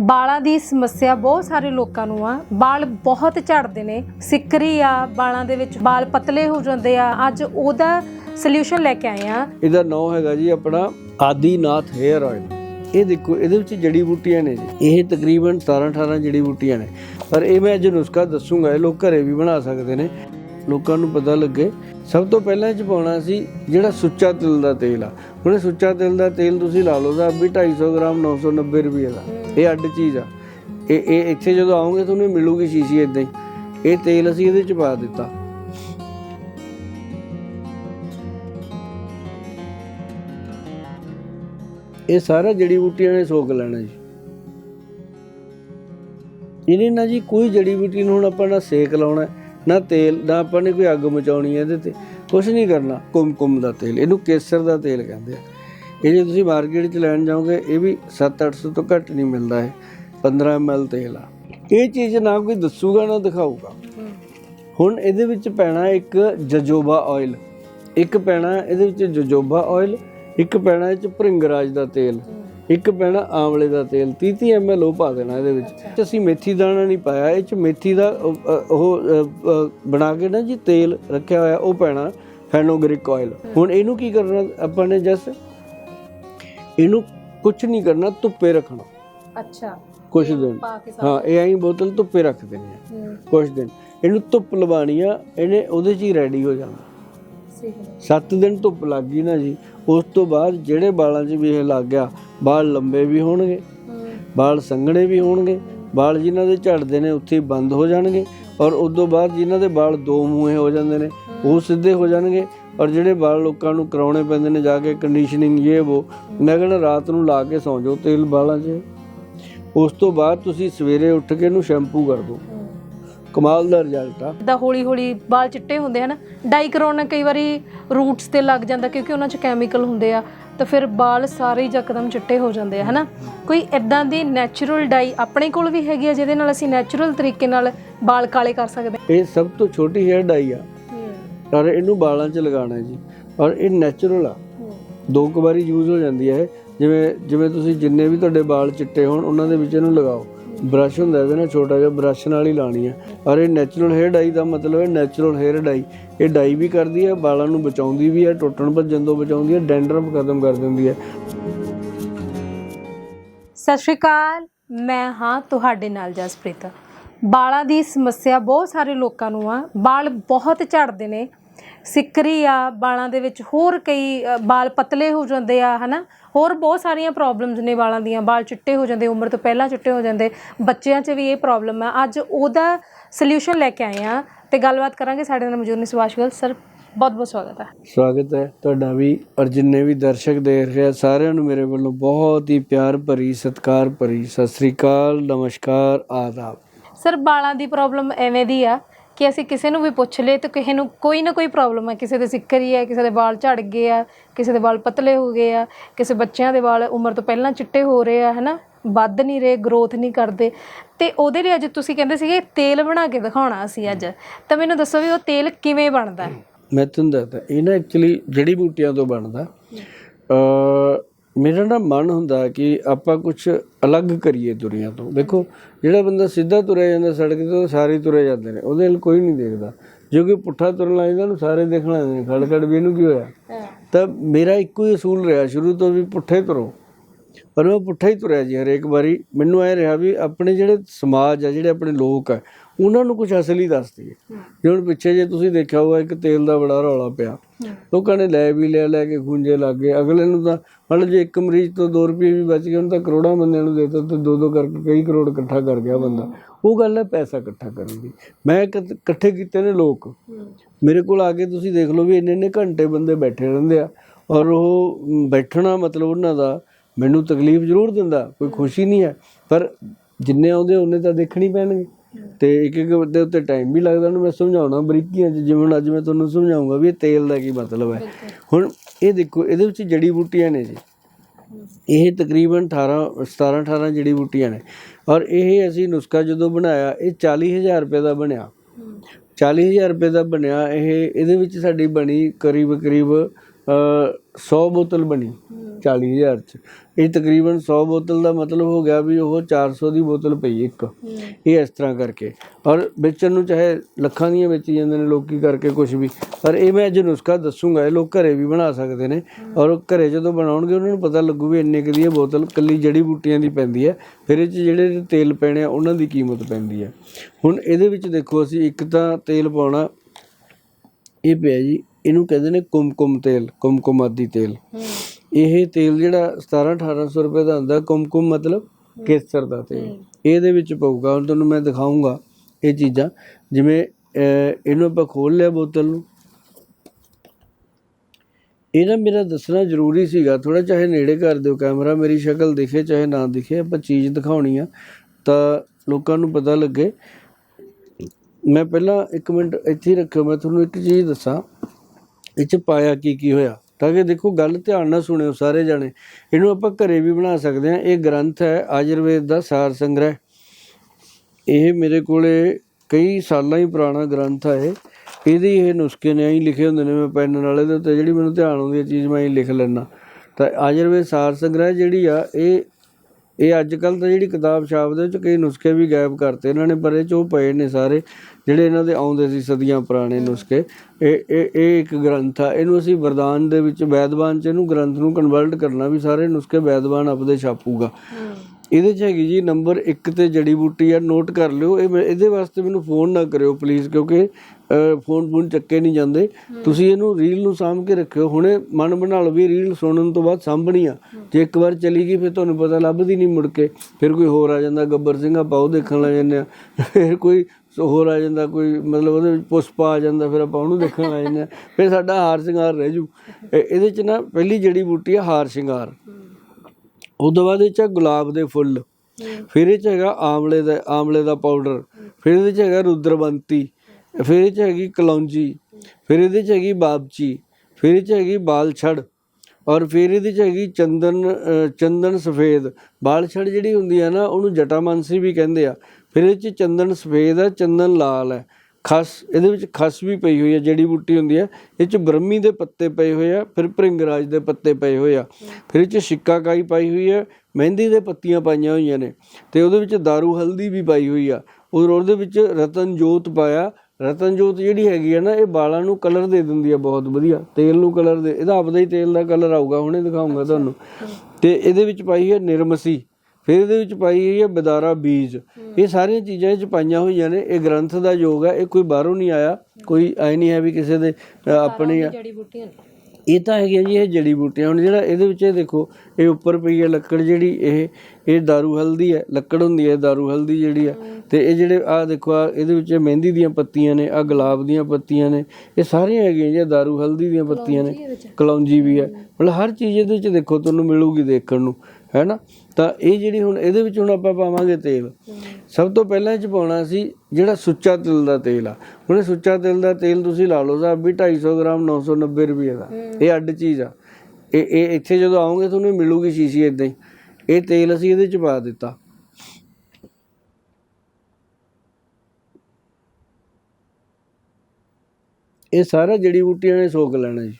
ਬਾਲਾਂ ਦੀ ਸਮੱਸਿਆ ਬਹੁਤ ਸਾਰੇ ਲੋਕਾਂ ਨੂੰ ਆ। ਬਾਲ ਬਹੁਤ ਝੜਦੇ ਨੇ। ਸਿੱਕਰੀ ਆ, ਬਾਲਾਂ ਦੇ ਵਿੱਚ ਬਾਲ ਪਤਲੇ ਹੋ ਜਾਂਦੇ ਆ। ਅੱਜ ਉਹਦਾ ਸੋਲੂਸ਼ਨ ਲੈ ਕੇ ਆਏ ਆ। ਇਹਦਾ ਨਾਮ ਹੈਗਾ ਜੀ ਆਪਣਾ ਆਦੀਨਾਥ ਹੇਅਰ ਆਇਲ। ਇਹ ਦੇਖੋ, ਇਹਦੇ ਵਿੱਚ ਜੜੀ ਬੂਟੀਆਂ ਨੇ ਜੀ। ਇਹ ਤਕਰੀਬਨ 17 18 ਜੜੀ ਬੂਟੀਆਂ ਨੇ। ਪਰ ਇਹ ਮੈਂ ਅੱਜ ਨੁਸਖਾ ਦੱਸੂਗਾ, ਇਹ ਲੋਕ ਘਰੇ ਵੀ ਬਣਾ ਸਕਦੇ ਨੇ। ਲੋਕਾਂ ਨੂੰ ਪਤਾ ਲੱਗੇ। ਸਭ ਤੋਂ ਪਹਿਲਾਂ 'ਚ ਪਾਉਣਾ ਸੀ ਜਿਹੜਾ ਸੁੱਚਾ ਤਿਲ ਦਾ ਤੇਲ ਆ। ਹੁਣ ਸੁੱਚਾ ਤਿਲ ਦਾ ਤੇਲ ਤੁਸੀਂ ਲਾ ਲਓ ਦਾ ਵੀ 250 ਗ੍ਰਾਮ 990 ਰੁਪਏ ਦਾ। ਇਹ ਅੱਡ ਚੀਜ਼ ਆ। ਇਹ ਇਹ ਇੱਥੇ ਜਦੋਂ ਆਓਗੇ ਤੁਹਾਨੂੰ ਮਿਲੂਗੀ ਸ਼ੀਸ਼ੀ ਇਦਾਂ ਹੀ। ਇਹ ਤੇਲ ਅਸੀਂ ਇਹਦੇ ਚ ਪਾ ਦਿੱਤਾ। ਇਹ ਸਾਰਾ ਜੜੀ ਬੂਟੀਆਂ ਨੇ ਸੋਕ ਲੈਣਾ ਜੀ। ਇਹਨੇ ਨਾ ਜੀ ਕੋਈ ਜੜੀ ਬੂਟੀ ਨੂੰ ਹੁਣ ਆਪਾਂ ਨਾ ਸੇਕ ਲਾਉਣਾ, ਨਾ ਤੇਲ, ਨਾ ਆਪਾਂ ਨੇ ਕੋਈ ਅੱਗ ਮਚਾਉਣੀ ਹੈ ਇਹਦੇ ਤੇ। ਕੁਝ ਨਹੀਂ ਕਰਨਾ, ਕੁਮਕੁਮ ਦਾ ਤੇਲ, ਇਹਨੂੰ ਕੇਸਰ ਦਾ ਤੇਲ ਕਹਿੰਦੇ ਆ। ਇਹ ਜੇ ਤੁਸੀਂ ਮਾਰਕੀਟ 'ਚ ਲੈਣ ਜਾਓਗੇ, ਇਹ ਵੀ 7-800 ਤੋਂ ਘੱਟ ਨਹੀਂ ਮਿਲਦਾ ਹੈ 15 ml ਤੇਲ ਆ। ਇਹ ਚੀਜ਼ ਨਾ ਕੋਈ ਦੱਸੂਗਾ, ਨਾ ਦਿਖਾਊਗਾ। ਹੁਣ ਇਹਦੇ ਵਿੱਚ ਪੈਣਾ ਇੱਕ ਜਜੋਬਾ ਆਇਲ ਇੱਕ ਪੈਣਾ ਇਹਦੇ ਵਿੱਚ ਜਜੋਬਾ ਆਇਲ ਇੱਕ ਪੈਣਾ ਇਹ ਚ ਭ੍ਰਿੰਗਰਾਜ ਦਾ ਤੇਲ। ਇੱਕ ਪੈਣਾ ਆਂਵਲੇ ਦਾ ਤੇਲ 30 ml ਉਹ ਪਾ ਦੇਣਾ ਇਹਦੇ ਵਿੱਚ। ਤੇ ਅਸੀਂ ਮੇਥੀ ਦਾਣਾ ਨਹੀਂ ਪਾਇਆ ਇਹ ਚ ਮੇਥੀ ਦਾ ਉਹ, ਬਣਾ ਕੇ ਨਾ ਜੀ ਤੇਲ ਰੱਖਿਆ ਹੋਇਆ ਉਹ ਪੈਣਾ ਫੈਨੋਗ੍ਰਿਕ ਆਇਲ ਹੁਣ ਇਹਨੂੰ ਕੀ ਕਰਨਾ ਆਪਾਂ ਨੇ ਜਸ? ਇਹਨੂੰ ਕੁਝ ਨਹੀਂ ਕਰਨਾ ਧੁੱਪੇ ਰੱਖਣਾ। ਅੱਛਾ। ਕੁਝ ਦਿਨ। ਹਾਂ ਇਹ ਐਂ ਬੋਤਲ ਧੁੱਪੇ ਰੱਖ ਦੇਣੀ ਆ। ਕੁਝ ਦਿਨ। ਇਹਨੂੰ ਧੁੱਪ ਲਵਾਣੀ ਆ ਇਹਨੇ ਉਹਦੇ 'ਚ ਹੀ ਰੈਡੀ ਹੋ ਜਾਣਾ। 7 ਦਿਨ ਧੁੱਪ ਲੱਗ ਗਈ ਨਾ ਜੀ ਉਸ ਤੋਂ ਬਾਅਦ ਜਿਹੜੇ ਵਾਲਾਂ 'ਚ ਵੀ ਇਹ ਲੱਗ ਗਿਆ ਵਾਲ ਲੰਬੇ ਵੀ ਹੋਣਗੇ ਵਾਲ ਸੰਘਣੇ ਵੀ ਹੋਣਗੇ ਵਾਲ ਜਿਨ੍ਹਾਂ ਦੇ ਝੜਦੇ ਨੇ ਉੱਥੇ ਬੰਦ ਹੋ ਜਾਣਗੇ ਔਰ ਉਸ ਤੋਂ ਬਾਅਦ ਜਿਨ੍ਹਾਂ ਦੇ ਵਾਲ ਦੋ ਮੂਹੇ ਹੋ ਜਾਂਦੇ ਨੇ ਉਹ ਸਿੱਧੇ ਹੋ ਜਾਣਗੇ ਔਰ ਜਿਹੜੇ ਵਾਲ ਲੋਕਾਂ ਨੂੰ ਕਰਾਉਣੇ ਪੈਂਦੇ ਨੇ ਜਾ ਕੇ ਕੰਡੀਸ਼ਨਿੰਗ ਇਹ ਉਹ ਮੈਂ ਕਹਿੰਦਾ ਰਾਤ ਨੂੰ ਲਾ ਕੇ ਸੌਂ ਜਾਓ ਤੇਲ ਵਾਲਾਂ 'ਚ। ਉਸ ਤੋਂ ਬਾਅਦ ਤੁਸੀਂ ਸਵੇਰੇ ਉੱਠ ਕੇ ਇਹਨੂੰ ਸ਼ੈਂਪੂ ਕਰ ਦਿਓ। ਕਮਾਲ ਦਾ ਰਿਜ਼ਲਟ ਆ। ਦਾ ਹੌਲੀ ਹੌਲੀ ਬਾਲ ਚਿੱਟੇ ਹੁੰਦੇ ਹਨ ਡਾਈ ਕਰਾਉਣ ਨਾਲ ਕਈ ਵਾਰੀ ਰੂਟਸ ਤੇ ਲੱਗ ਜਾਂਦਾ ਕਿਉਂਕਿ ਉਹਨਾਂ 'ਚ ਕੈਮੀਕਲ ਹੁੰਦੇ ਆ। ਤਾਂ ਫਿਰ ਬਾਲ ਸਾਰੇ ਹੀ ਯਕਦਮ ਚਿੱਟੇ ਹੋ ਜਾਂਦੇ ਆ ਹਨਾ? ਕੋਈ ਇਦਾਂ ਦੀ ਨੈਚੁਰਲ ਡਾਈ ਆਪਣੇ ਕੋਲ ਵੀ ਹੈਗੀ ਆ ਜਿਹਦੇ ਨਾਲ ਅਸੀਂ ਨੈਚੁਰਲ ਤਰੀਕੇ ਨਾਲ ਬਾਲ ਕਾਲੇ ਕਰ ਸਕਦੇ ਇਹ ਸਭ ਤੋਂ ਛੋਟੀ ਹੇਅਰ ਡਾਈ ਆ। ਔਰ ਇਹਨੂੰ ਵਾਲਾਂ 'ਚ ਲਗਾਉਣਾ ਜੀ। ਔਰ ਇਹ ਨੈਚੁਰਲ ਆ। ਦੋ ਕੁ ਵਾਰੀ ਯੂਜ਼ ਹੋ ਜਾਂਦੀ ਹੈ। ਜਿਵੇਂ ਜਿਵੇਂ ਤੁਸੀਂ ਜਿੰਨੇ ਵੀ ਤੁਹਾਡੇ ਵਾਲ ਚਿੱਟੇ ਹੋਣ ਉਹਨਾਂ ਦੇ ਵਿੱਚ ਇਹਨੂੰ ਲਗਾਓ। ਬ੍ਰਸ਼ ਹੁੰਦਾ ਇਹਦੇ ਨਾਲ ਛੋਟਾ ਜਿਹਾ ਬ੍ਰਸ਼ ਨਾਲ ਹੀ ਲਾਣੀ ਹੈ ਔਰ ਇਹ ਨੈਚੁਰਲ ਹੇਅਰ ਡਾਈ ਦਾ ਮਤਲਬ ਹੈ ਨੈਚੁਰਲ ਹੇਅਰ ਡਾਈ ਇਹ ਡਾਈ ਵੀ ਕਰਦੀ ਹੈ ਵਾਲਾਂ ਨੂੰ ਬਚਾਉਂਦੀ ਵੀ ਹੈ ਟੁੱਟਣ ਭੱਜਣ ਤੋਂ ਬਚਾਉਂਦੀ ਹੈ ਡੈਂਡਰਫ ਖਤਮ ਕਰ ਦਿੰਦੀ ਹੈ ਸਤਿ ਸ਼੍ਰੀ ਅਕਾਲ, ਮੈਂ ਹਾਂ ਤੁਹਾਡੇ ਨਾਲ ਜਸਪ੍ਰੀਤ। ਬਾਲਾਂ ਦੀ ਸਮੱਸਿਆ ਬਹੁਤ ਸਾਰੇ ਲੋਕਾਂ ਨੂੰ ਆ। ਬਾਲ ਬਹੁਤ ਝੜਦੇ ਨੇ। ਸਿੱਕਰੀ ਆ ਬਾਲਾਂ ਦੇ ਵਿੱਚ ਹੋਰ ਕਈ ਬਾਲ ਪਤਲੇ ਹੋ ਜਾਂਦੇ ਆ ਹਨਾ? ਹੋਰ ਬਹੁਤ ਸਾਰੀਆਂ ਪ੍ਰੋਬਲਮਸ ਨੇ ਵਾਲਾਂ ਦੀਆਂ। ਬਾਲ ਚਿੱਟੇ ਹੋ ਜਾਂਦੇ ਉਮਰ ਤੋਂ ਪਹਿਲਾਂ ਚਿੱਟੇ ਹੋ ਜਾਂਦੇ। ਬੱਚਿਆਂ 'ਚ ਵੀ ਇਹ ਪ੍ਰੋਬਲਮ ਆ। ਅੱਜ ਉਹਦਾ ਸੋਲੂਸ਼ਨ ਲੈ ਕੇ ਆਏ ਆ ਤੇ ਗੱਲਬਾਤ ਕਰਾਂਗੇ ਸਾਡੇ ਨਾਲ ਮੌਜੂਦ ਨੇ ਸੁਭਾਸ਼ ਗੋਇਲ ਸਰ। ਬਹੁਤ ਬਹੁਤ ਸਵਾਗਤ ਹੈ ਸਵਾਗਤ ਹੈ ਤੁਹਾਡਾ ਵੀ ਔਰ ਜਿੰਨੇ ਵੀ ਦਰਸ਼ਕ ਦੇਖ ਰਹੇ ਆ ਸਾਰਿਆਂ ਨੂੰ ਮੇਰੇ ਵੱਲੋਂ ਬਹੁਤ ਹੀ ਪਿਆਰ ਭਰੀ ਸਤਿਕਾਰ ਭਰੀ ਸਤਿ ਸ੍ਰੀ ਅਕਾਲ ਨਮਸਕਾਰ ਆਦਾਬ। ਸਰ ਬਾਲਾਂ ਦੀ ਪ੍ਰੋਬਲਮ ਐਵੇਂ ਦੀ ਆ ਕਿ ਅਸੀਂ ਕਿਸੇ ਨੂੰ ਵੀ ਪੁੱਛ ਲਏ ਤਾਂ ਕਿਸੇ ਨੂੰ ਕੋਈ ਨਾ ਕੋਈ ਪ੍ਰੋਬਲਮ ਹੈ ਕਿਸੇ ਦੇ ਸਿੱਕਰੀ ਹੈ ਕਿਸੇ ਦੇ ਵਾਲ ਝੜ ਗਏ ਆ, ਕਿਸੇ ਦੇ ਵਾਲ ਪਤਲੇ ਹੋ ਗਏ ਆ, ਕਿਸੇ ਬੱਚਿਆਂ ਦੇ ਵਾਲ ਉਮਰ ਤੋਂ ਪਹਿਲਾਂ ਚਿੱਟੇ ਹੋ ਰਹੇ ਆ, ਹਨਾ? ਵੱਧ ਨਹੀਂ ਰਹੇ ਗਰੋਥ ਨਹੀਂ ਕਰਦੇ। ਤੇ ਉਹਦੇ ਲਈ ਅੱਜ ਤੁਸੀਂ ਕਹਿੰਦੇ ਸੀਗੇ, ਤੇਲ ਬਣਾ ਕੇ ਦਿਖਾਉਣਾ ਅਸੀਂ ਅੱਜ। ਤਾਂ ਮੈਨੂੰ ਦੱਸੋ ਵੀ ਉਹ ਤੇਲ ਕਿਵੇਂ ਬਣਦਾ? ਮੈਂ ਤੁਹਾਨੂੰ ਦੱਸਦਾ, ਇਹ ਨਾ ਐਕਚੁਅਲੀ ਜੜੀ ਬੂਟੀਆਂ ਤੋਂ ਬਣਦਾ। ਅ ਮੇਰਾ ਨਾ ਮਨ ਹੁੰਦਾ ਕਿ ਆਪਾਂ ਕੁਝ ਅਲੱਗ ਕਰੀਏ ਦੁਨੀਆ ਤੋਂ। ਦੇਖੋ ਜਿਹੜਾ ਬੰਦਾ ਸਿੱਧਾ ਤੁਰਿਆ ਜਾਂਦਾ ਸੜਕ ਤੇ ਉਹ ਸਾਰੇ ਤੁਰੇ ਜਾਂਦੇ ਨੇ। ਉਹਦੇ ਨਾਲ ਕੋਈ ਨਹੀਂ ਦੇਖਦਾ। ਜੇ ਕੋਈ ਪੁੱਠਾ ਤੁਰਨ ਲੱਗ ਜਾਂਦਾ ਉਹਨੂੰ ਸਾਰੇ ਦੇਖਣ ਲੱਗ ਜਾਂਦੇ ਨੇ। ਖੜ ਖੜ ਵੀ ਇਹਨੂੰ ਕੀ ਹੋਇਆ? ਤਾਂ ਮੇਰਾ ਇੱਕੋ ਹੀ ਅਸੂਲ ਰਿਹਾ ਸ਼ੁਰੂ ਤੋਂ ਵੀ ਪੁੱਠੇ ਤੁਰੋ। ਪਰ ਮੈਂ ਪੁੱਠਾ ਹੀ ਤੁਰਿਆ ਜੀ ਹਰੇਕ ਵਾਰੀ। ਮੈਨੂੰ ਐ ਰਿਹਾ ਵੀ ਆਪਣੇ ਜਿਹੜੇ ਸਮਾਜ ਆ, ਜਿਹੜੇ ਆਪਣੇ ਲੋਕ ਆ, ਉਹਨਾਂ ਨੂੰ ਕੁਝ ਅਸਲ ਹੀ ਦੱਸ ਦਈਏ। ਜੇ ਹੁਣ ਪਿੱਛੇ ਜੇ ਤੁਸੀਂ ਦੇਖਿਆ ਹੋਊਗਾ, ਇੱਕ ਤੇਲ ਦਾ ਬੜਾ ਰੌਲਾ ਪਿਆ। ਲੋਕਾਂ ਨੇ ਲੈ ਵੀ ਲੈ ਲੈ ਕੇ ਖੂੰਜੇ ਲੱਗ ਗਏ। ਅਗਲੇ ਨੂੰ ਤਾਂ ਮਤਲਬ ਜੇ ਇੱਕ ਮਰੀਜ਼ ਤੋਂ 2 ਰੁਪਏ ਵੀ ਬਚ ਗਏ, ਉਹਨੂੰ ਤਾਂ ਕਰੋੜਾਂ ਬੰਦਿਆਂ ਨੂੰ ਦੇਤਾ, ਤੇ ਦੋ ਦੋ ਕਰਕੇ ਕਈ ਕਰੋੜ ਇਕੱਠਾ ਕਰ ਗਿਆ ਬੰਦਾ। ਉਹ ਗੱਲ ਹੈ ਪੈਸਾ ਇਕੱਠਾ ਕਰਨ ਦੀ। ਮੈਂ ਇੱਕ- ਇਕੱਠੇ ਕੀਤੇ ਨੇ ਲੋਕ। ਮੇਰੇ ਕੋਲ ਆ ਕੇ ਤੁਸੀਂ ਦੇਖ ਲਓ ਵੀ ਇੰਨੇ ਇੰਨੇ ਘੰਟੇ ਬੰਦੇ ਬੈਠੇ ਰਹਿੰਦੇ ਆ। ਔਰ ਉਹ ਬੈਠਣਾ ਮਤਲਬ ਉਹਨਾਂ ਦਾ ਮੈਨੂੰ ਤਕਲੀਫ ਜ਼ਰੂਰ ਦਿੰਦਾ ਕੋਈ ਖੁਸ਼ੀ ਨਹੀਂ ਹੈ। ਪਰ ਜਿੰਨੇ ਆਉਂਦੇ ਉਹਨੇ ਤਾਂ ਦੇਖਣੀ ਪੈਣਗੇ। ਤੇ ਇੱਕ ਇੱਕ ਦੇ ਉੱਤੇ ਟਾਈਮ ਵੀ ਲੱਗਦਾ ਉਹਨੂੰ ਮੈਂ ਸਮਝਾਉਣਾ ਬਰੀਕੀਆਂ 'ਚ ਜਿਵੇਂ ਅੱਜ ਮੈਂ ਤੁਹਾਨੂੰ ਸਮਝਾਉਂਗਾ ਵੀ ਇਹ ਤੇਲ ਦਾ ਕੀ ਮਤਲਬ ਹੈ। ਹੁਣ ਇਹ ਦੇਖੋ ਇਹਦੇ ਵਿੱਚ ਜੜੀ ਬੂਟੀਆਂ ਨੇ ਜੀ। ਇਹ ਤਕਰੀਬਨ 18 17 18 ਜੜੀ ਬੂਟੀਆਂ ਨੇ। ਔਰ ਇਹ ਅਸੀਂ ਨੁਸਖਾ ਜਦੋਂ ਬਣਾਇਆ ਇਹ 40000 ਰੁਪਏ ਦਾ ਬਣਿਆ। 40000 ਰੁਪਏ ਦਾ ਬਣਿਆ ਇਹ ਇਹਦੇ ਵਿੱਚ ਸਾਡੀ ਬਣੀ ਕਰੀਬ ਕਰੀਬ 100 ਬੋਤਲ ਬਣੀ 40000 ਚ। ਇਹ ਤਕਰੀਬਨ 100 ਬੋਤਲ ਦਾ ਮਤਲਬ ਹੋ ਗਿਆ ਵੀ ਉਹ 400 ਦੀ ਬੋਤਲ ਪਈ ਇੱਕ। ਇਹ ਇਸ ਤਰ੍ਹਾਂ ਕਰਕੇ। ਔਰ ਵੇਚਣ ਨੂੰ ਚਾਹੇ ਲੱਖਾਂ ਦੀਆਂ ਵੇਚੀ ਜਾਂਦੇ ਨੇ ਲੋਕੀ ਕਰਕੇ ਕੁਝ ਵੀ। ਪਰ ਇਹ ਮੈਂ ਅੱਜ ਨੁਸਖਾ ਦੱਸੂਗਾ, ਇਹ ਲੋਕ ਘਰੇ ਵੀ ਬਣਾ ਸਕਦੇ ਨੇ। ਔਰ ਉਹ ਘਰੇ ਜਦੋਂ ਬਣਾਉਣਗੇ, ਉਹਨਾਂ ਨੂੰ ਪਤਾ ਲੱਗੂ ਵੀ ਇੰਨੇ ਕੁ ਦੀ ਇਹ ਬੋਤਲ ਕੱਲੀ ਜੜੀ ਬੂਟੀਆਂ ਦੀ ਪੈਂਦੀ ਹੈ। ਫਿਰ ਇਹ 'ਚ ਜਿਹੜੇ ਤੇਲ ਪੈਣੇ ਆ, ਉਹਨਾਂ ਦੀ ਕੀਮਤ ਪੈਂਦੀ ਹੈ। ਹੁਣ ਇਹਦੇ ਵਿੱਚ ਦੇਖੋ, ਅਸੀਂ ਇੱਕ ਤਾਂ ਤੇਲ ਪਾਉਣਾ, ਇਹ ਪਿਆ ਜੀ। ਇਹਨੂੰ ਕਹਿੰਦੇ ਨੇ ਕੁਮਕੁਮ ਤੇਲ ਕੁਮਕੁਮ ਆਦੀ ਤੇਲ। ਇਹ ਤੇਲ ਜਿਹੜਾ 17 1800 ਰੁਪਏ ਦਾ ਹੁੰਦਾ ਕੁਮਕੁਮ ਮਤਲਬ ਕੇਸਰ ਦਾ ਤੇਲ। ਇਹਦੇ ਵਿੱਚ ਪਊਗਾ ਹੁਣ ਤੁਹਾਨੂੰ ਮੈਂ ਦਿਖਾਉਂਗਾ ਇਹ ਚੀਜ਼ਾਂ। ਜਿਵੇਂ ਇਹਨੂੰ ਆਪਾਂ ਖੋਲ ਲਿਆ ਬੋਤਲ ਨੂੰ। ਇਹ ਨਾ ਮੇਰਾ ਦੱਸਣਾ ਜ਼ਰੂਰੀ ਸੀਗਾ ਥੋੜਾ ਚਾਹੇ ਨੇੜੇ ਕਰ ਦਿਓ ਕੈਮਰਾ ਮੇਰੀ ਸ਼ਕਲ ਦਿਖੇ ਚਾਹੇ ਨਾ ਦਿਖੇ ਆਪਾਂ ਚੀਜ਼ ਦਿਖਾਉਣੀ ਆ ਤਾਂ ਲੋਕਾਂ ਨੂੰ ਪਤਾ ਲੱਗੇ। ਮੈਂ ਪਹਿਲਾਂ ਇੱਕ ਮਿੰਟ ਇੱਥੇ ਰੱਖਿਓ ਮੈਂ ਤੁਹਾਨੂੰ ਇੱਕ ਚੀਜ਼ ਦੱਸਾਂ। ਇਹ ਚ ਪਾਇਆ ਕੀ ਕੀ ਹੋਇਆ? ਤਾਂ ਕਿ ਦੇਖੋ, ਗੱਲ ਧਿਆਨ ਨਾਲ ਸੁਣਿਓ ਸਾਰੇ ਜਾਣੇ। ਇਹਨੂੰ ਆਪਾਂ ਘਰੇ ਵੀ ਬਣਾ ਸਕਦੇ ਹਾਂ। ਇਹ ਗ੍ਰੰਥ ਹੈ, ਆਯੁਰਵੇਦ ਦਾ ਸਾਰ ਸੰਗ੍ਰਹਿ। ਇਹ ਮੇਰੇ ਕੋਲੇ ਕਈ ਸਾਲਾਂ ਹੀ ਪੁਰਾਣਾ ਗ੍ਰੰਥ ਹੈ ਇਹ। ਇਹਦੇ ਇਹ ਨੁਸਖੇ ਨੇ, ਐਂ ਲਿਖੇ ਹੁੰਦੇ ਨੇ ਮੈਂ ਪੈਨ ਨਾਲ ਇਹਦੇ ਉੱਤੇ ਜਿਹੜੀ ਮੈਨੂੰ ਧਿਆਨ ਆਉਂਦੀ ਹੈ ਚੀਜ਼ ਮੈਂ ਐਂ ਲਿਖ ਲੈਣਾ ਤਾਂ ਆਯੁਰਵੇਦ ਸਾਰ ਸੰਗ੍ਰਹਿ ਜਿਹੜੀ ਆ, ਇਹ ਇਹ ਅੱਜ ਕੱਲ ਤਾਂ ਜਿਹੜੀ ਕਿਤਾਬ ਛਾਪਦੇ ਉਹ ਚ ਕਈ ਨੁਸਖੇ ਵੀ ਗਾਇਬ ਕਰਤੇ ਇਹਨਾਂ ਨੇ ਪਰ ਇਹ ਚ ਉਹ ਪਏ ਨੇ ਸਾਰੇ ਜਿਹੜੇ ਇਹਨਾਂ ਦੇ ਆਉਂਦੇ ਸੀ ਸਦੀਆਂ ਪੁਰਾਣੇ ਨੁਸਖੇ। ਇਹ ਇਹ ਇਹ ਇੱਕ ਗ੍ਰੰਥ ਆ। ਇਹਨੂੰ ਅਸੀਂ ਵਰਦਾਨ ਦੇ ਵਿੱਚ ਵੈਦਵਾਨ ਚ ਇਹਨੂੰ ਗ੍ਰੰਥ ਨੂੰ ਕਨਵਰਟ ਕਰਨਾ ਵੀ ਸਾਰੇ ਨੁਸਖੇ ਵੈਦਵਾਨ ਆਪਦੇ ਛਾਪੂਗਾ। ਇਹਦੇ ਚ ਹੈਗੀ ਜੀ ਨੰਬਰ 1 ਤੇ ਜੜੀ ਬੂਟੀ ਆ ਨੋਟ ਕਰ ਲਿਓ। ਇਹ ਇਹਦੇ ਵਾਸਤੇ ਮੈਨੂੰ ਫੋਨ ਨਾ ਕਰਿਓ ਪਲੀਜ਼ ਕਿਉਂਕਿ ਫੋਨ ਫੋਨ ਚੱਕੇ ਨਹੀਂ ਜਾਂਦੇ। ਤੁਸੀਂ ਇਹਨੂੰ ਰੀਲ ਨੂੰ ਸਾਂਭ ਕੇ ਰੱਖਿਓ। ਹੁਣੇ ਮਨ ਬਣਾ ਲਓ ਵੀ ਰੀਲ ਸੁਣਨ ਤੋਂ ਬਾਅਦ ਸਾਂਭਣੀ ਆ। ਜੇ ਇੱਕ ਵਾਰ ਚਲੀ ਗਈ ਫਿਰ ਤੁਹਾਨੂੰ ਪਤਾ ਲੱਭਦੀ ਨਹੀਂ ਮੁੜ ਕੇ। ਫਿਰ ਕੋਈ ਹੋਰ ਆ ਜਾਂਦਾ ਗੱਬਰ ਸਿੰਘ ਆਪਾਂ ਉਹ ਦੇਖਣ ਲੱਗ ਜਾਂਦੇ ਆ। ਫਿਰ ਕੋਈ ਹੋਰ ਆ ਜਾਂਦਾ ਕੋਈ ਮਤਲਬ ਉਹਦੇ ਵਿੱਚ ਪੁਸ਼ਪਾ ਆ ਜਾਂਦਾ ਫਿਰ ਆਪਾਂ ਉਹਨੂੰ ਦੇਖਣ ਲੱਗ ਜਾਂਦੇ ਆ। ਫਿਰ ਸਾਡਾ ਹਾਰ ਸ਼ਿੰਗਾਰ ਰਹਿ ਜੂ। ਇਹ- ਇਹਦੇ ਚ ਨਾ ਪਹਿਲੀ ਜੜੀ ਬੂਟੀ ਆ ਹਾਰ ਸ਼ਿੰਗਾਰ। ਉਹ ਤੋਂ ਬਾਅਦ ਇਹ ਚ ਆ ਗੁਲਾਬ ਦੇ ਫੁੱਲ। ਫਿਰ ਇਹ ਚ ਹੈਗਾ ਆਮਲੇ ਦਾ ਆਮਲੇ ਦਾ ਪਾਊਡਰ ਫਿਰ ਇਹਦੇ ਚ ਹੈਗਾ ਰੁਦਰਬੰਤੀ ਫਿਰ ਇਹ ਚ ਹੈਗੀ ਕਲੌਂਜੀ। ਫਿਰ ਇਹਦੇ ਚ ਹੈਗੀ ਬਾਬਚੀ। ਫਿਰ ਇਹ ਚ ਹੈਗੀ ਬਾਲ ਛੜ ਔਰ ਫਿਰ ਇਹਦੇ ਚ ਹੈਗੀ ਚੰਦਨ ਚੰਦਨ ਸਫੇਦ। ਬਾਲ ਛੜ ਜਿਹੜੀ ਹੁੰਦੀ ਹੈ ਨਾ ਉਹਨੂੰ ਜਟਾਮਾਨਸੀ ਵੀ ਕਹਿੰਦੇ ਆ। ਫਿਰ ਇਹ ਚ ਚੰਦਨ ਸਫੇਦ ਹੈ ਚੰਦਨ ਲਾਲ ਹੈ ਖਸ ਇਹਦੇ ਵਿੱਚ ਖਸ ਵੀ ਪਈ ਹੋਈ ਹੈ ਜੜੀ ਬੂਟੀ ਹੁੰਦੀ ਹੈ। ਇਹ ਚ ਬ੍ਰਹਮੀ ਦੇ ਪੱਤੇ ਪਏ ਹੋਏ ਆ ਫਿਰ ਭ੍ਰਿੰਗਰਾਜ ਦੇ ਪੱਤੇ ਪਏ ਹੋਏ ਆ। ਫਿਰ ਇਹ ਚ ਸਿੱਕਾਕਾਈ ਪਾਈ ਹੋਈ ਹੈ ਮਹਿੰਦੀ ਦੇ ਪੱਤੀਆਂ ਪਾਈਆਂ ਹੋਈਆਂ ਨੇ। ਤੇ ਉਹਦੇ ਵਿੱਚ दारू ਹਲਦੀ ਵੀ ਪਾਈ ਹੋਈ ਆ। ਔਰ ਉਹਦੇ ਵਿੱਚ ਰਤਨ ਜੋਤ ਪਾਇਆ। ਰਤਨ ਜੋਤ ਜਿਹੜੀ ਹੈਗੀ ਆ ਨਾ ਇਹ ਵਾਲਾਂ ਨੂੰ ਕਲਰ ਦੇ ਦਿੰਦੀ ਆ ਬਹੁਤ ਵਧੀਆ। ਤੇਲ ਨੂੰ ਕਲਰ ਦੇ ਇਹਦਾ ਆਪਦਾ ਹੀ ਤੇਲ ਦਾ ਕਲਰ ਆਊਗਾ ਹੁਣੇ ਦਿਖਾਉਂਗਾ ਤੁਹਾਨੂੰ। ਤੇ ਇਹਦੇ ਵਿੱਚ ਪਾਈ ਹੈ ਨਿਰਮਸੀ। ਫਿਰ ਇਹਦੇ ਵਿੱਚ ਪਾਈ ਹੋਈ ਹੈ ਬਦਾਰਾ ਬੀਜ ਇਹ ਸਾਰੀਆਂ ਚੀਜ਼ਾਂ ਇਹ ਚ ਪਾਈਆਂ ਹੋਈਆਂ ਨੇ ਇਹ ਗ੍ਰੰਥ ਦਾ ਯੋਗ ਹੈ ਇਹ ਕੋਈ ਬਾਹਰੋਂ ਨਹੀਂ ਆਇਆ ਕੋਈ ਐ ਨਹੀਂ ਹੈ ਵੀ ਕਿਸੇ ਦੇ ਅ, ਆਪਣੇ ਆ ਜੜੀ ਬੂਟੀਆਂ ਨੇ ਇਹ ਤਾਂ ਹੈਗੀਆਂ ਜੀ ਇਹ ਜੜੀ ਬੂਟੀਆਂ ਹੁਣ ਜਿਹੜਾ ਇਹਦੇ ਵਿੱਚ ਇਹ ਦੇਖੋ ਇਹ ਉੱਪਰ ਪਈ ਹੈ ਲੱਕੜ ਜਿਹੜੀ ਇਹ ਇਹ दारू ਹਲਦੀ ਹੈ ਲੱਕੜ ਹੁੰਦੀ ਹੈ दारू ਹਲਦੀ ਜਿਹੜੀ ਆ ਤੇ ਇਹ ਜਿਹੜੇ ਆ ਦੇਖੋ ਆ ਇਹਦੇ ਵਿੱਚ ਇਹ ਮਹਿੰਦੀ ਦੀਆਂ ਪੱਤੀਆਂ ਨੇ ਆ ਗੁਲਾਬ ਦੀਆਂ ਪੱਤੀਆਂ ਨੇ ਇਹ ਸਾਰੀਆਂ ਹੈਗੀਆਂ ਜੀ दारू ਹਲਦੀ ਦੀਆਂ ਪੱਤੀਆਂ ਨੇ ਕਲੌਂਜੀ ਵੀ ਹੈ ਮਤਲਬ ਹਰ ਚੀਜ਼ ਇਹਦੇ ਵਿੱਚ ਦੇਖੋ ਤੁਹਾਨੂੰ ਮਿਲੂਗੀ ਦੇਖਣ ਨੂੰ ਹੈ ਨਾ ਤਾਂ ਇਹ ਜਿਹੜੀ ਹੁਣ ਇਹਦੇ ਵਿੱਚ ਹੁਣ ਆਪਾਂ ਪਾਵਾਂਗੇ ਤੇਲ। ਸਭ ਤੋਂ ਪਹਿਲਾਂ ਇਹ ਚ ਪਾਉਣਾ ਸੀ ਜਿਹੜਾ ਸੁੱਚਾ ਤਿਲ ਦਾ ਤੇਲ ਆ। ਹੁਣ ਇਹ ਸੁੱਚਾ ਤਿਲ ਦਾ ਤੇਲ ਤੁਸੀਂ ਲਾ ਲਓ ਸਾਹਿਬ ਵੀ 250 ਗ੍ਰਾਮ 990 ਰੁਪਏ ਦਾ। ਇਹ ਅੱਡ ਚੀਜ਼ ਆ। ਇਹ ਇਹ ਇੱਥੇ ਜਦੋਂ ਆਓਗੇ ਤੁਹਾਨੂੰ ਮਿਲੂਗੀ ਸ਼ੀਸ਼ੀ ਇਦਾਂ ਹੀ। ਇਹ ਤੇਲ ਅਸੀਂ ਇਹਦੇ ਚ ਪਾ ਦਿੱਤਾ। ਇਹ ਸਾਰਾ ਜੜੀ ਬੂਟੀਆਂ ਨੇ ਸੋਖ ਲੈਣਾ ਜੀ।